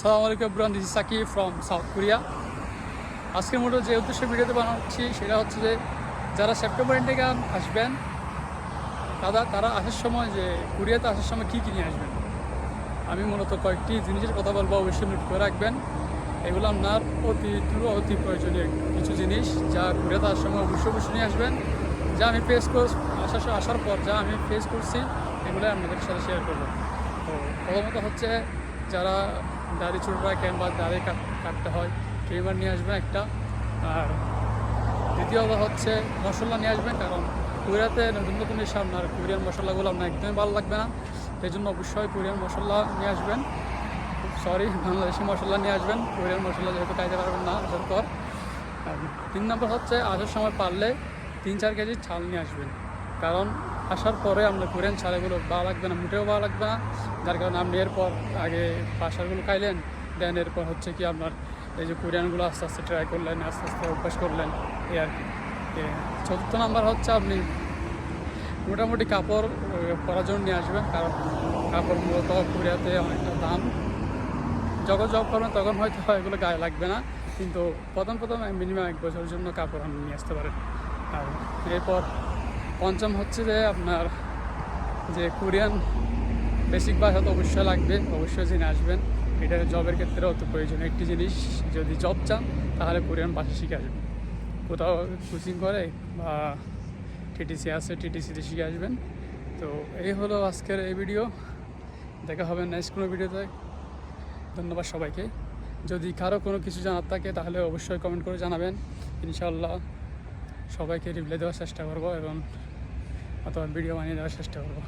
সালাম আলাইকুম bran this Saki from South Korea আজকের মতো যে উদ্দেশ্যে ভিডিওতে বানাচ্ছি, সেটা হচ্ছে যে যারা সেপ্টেম্বর ইন্ডিয়া আসবেন দাদা তারা আসার সময় যে কোরিয়াতে আসার সময় কী কী নিয়ে আসবেন? আমি মূলত কয়েকটি জিনিসের কথা বলব, অবশ্যই নোট করে রাখবেন। এগুলো আপনার অতি অতি প্রয়োজনীয় কিছু জিনিস যা কোরিয়াতে আসার সময় অবশ্যই অবশ্যই নিয়ে আসবেন। যা আমি ফেস কর আসার আসার পর যা আমি ফেস করছি এগুলো আপনাদের সাথে শেয়ার করব। তো প্রথমত হচ্ছে যারা দাড়ি ছোটো রাখেন বা দাড়ি কাট- কাটতে হয়, ট্রিমার নিয়ে আসবেন একটা। আর দ্বিতীয়ত হচ্ছে মশলা নিয়ে আসবেন, কারণ কোরিয়াতে নতুন নতুন এসে আপনার কোরিয়ান মশলাগুলো আপনার একদমই ভালো লাগবে না। সেই জন্য অবশ্যই কোরিয়ান মশলা নিয়ে আসবেন। সরি, বাংলাদেশি মশলা নিয়ে আসবেন। কোরিয়ান মশলা যেহেতু খাইতে পারবেন না, আসার পর। তিন নম্বর হচ্ছে আসার সময় পারলে তিন চার কেজি চাল নিয়ে আসবেন। কারণ আসার পরে আপনার কোরিয়ান চালগুলো ভালো লাগবে না, মোটেও ভালো লাগবে না। যার কারণে আপনি এরপর আগে পাশারগুলো খাইলেন, দেন এরপর হচ্ছে কি আপনার এই যে কোরিয়ানগুলো আস্তে আস্তে ট্রাই করলেন, আস্তে আস্তে অভ্যাস করলেন, এই আর কি। চতুর্থ নাম্বার হচ্ছে আপনি মোটামুটি কাপড় পরার জন্য নিয়ে আসবেন, কারণ কাপড় মূলত কোরিয়াতে অনেকটা দাম। যখন জব করবেন তখন হয়তো এগুলো গায়ে লাগবে না, কিন্তু প্রথম প্রথম মিনিমাম এক বছরের জন্য কাপড় আপনি নিয়ে আসতে পারেন। আর এরপর পঞ্চম হচ্ছে যে আপনার যে কোরিয়ান বেসিক ভাষা তো অবশ্যই লাগবে, অবশ্যই জেনে আসবেন, এটা জবের ক্ষেত্রে অত প্রয়োজনীয়। একটি জিনিস, যদি জব চান, তাহলে কোরিয়ান ভাষা শিখে আসবেন। কোথাও কোচিং করে বা টিটিসি আছে টিটিসিতে শিখে আসবেন। তো এই হলো আজকের এই ভিডিও দেখা হবে নেক্সট কোনো ভিডিওতে ধন্যবাদ সবাইকে। যদি কারও কোনো কিছু জানার থাকে, তাহলে অবশ্যই কমেন্ট করে জানাবেন। ইনশাল্লাহ সবাইকে রিপ্লাই দেওয়ার চেষ্টা করব এবং অথবা ভিডিও বানিয়ে দেওয়ার চেষ্টা করব